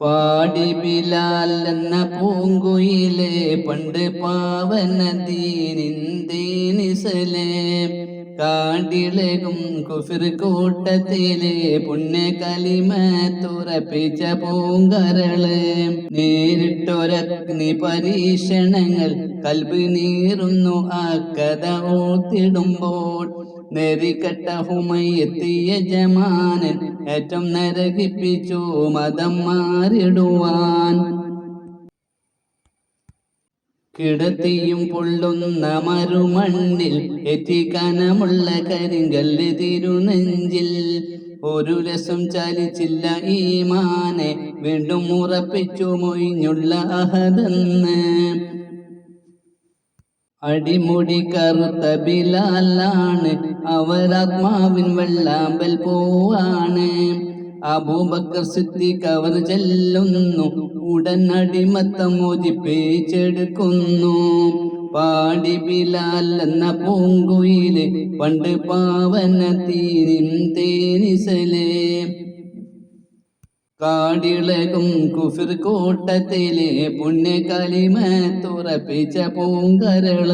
പാടി ബിലാൽ എന്ന പൂങ്കുയിലെ പണ്ട് പാവന ദീനിന്തേനിസലേ കാണ്ടിളകും കുഫിർ കൂട്ടത്തിലെ പുണ്യ കലിമ തുറപ്പിച്ച പൂങ്കരൾ. നേരിട്ടൊരഗ്നി പരീക്ഷണങ്ങൾ കൽബ് നീറുന്നു ആ കഥ ഓത്തിടുമ്പോൾ നെറികെട്ട ഹുമയെത്തിയ ജമാനൻ ഏറ്റം നരകിപ്പിച്ചു മതം മാറിടുവാൻ കിടത്തിയും പൊള്ളുന്ന മരുമണ്ണിൽ എത്തിക്കനമുള്ള കരിങ്കല്ല് തിരുനെഞ്ചിൽ ഒരു രസം ചലിച്ചില്ല മാനെ വീണ്ടും ഉറപ്പിച്ചു മൊയിഞ്ഞുള്ള അഹതെന്ന് അടിമുടി കറുത്ത ബിലാലാണ് അവരാത്മാവിൻ വെള്ളാമ്പൽ പോവാണ്. അബൂബക്കർ സിദ്ദീഖ് അവർ ചെല്ലുന്നു. ഉടൻ അടിമത്തം മോചിപ്പിച്ചെടുക്കുന്നു പാടി ബിലാൽ എന്ന പൂങ്കുയിൽ പണ്ട് പാവന തീരും തേനിസലേ കാടിളകും കുഫിർ കൂട്ടത്തിലെ പുണ്യ കലിമ തുറപ്പിച്ച പൂങ്കരൾ.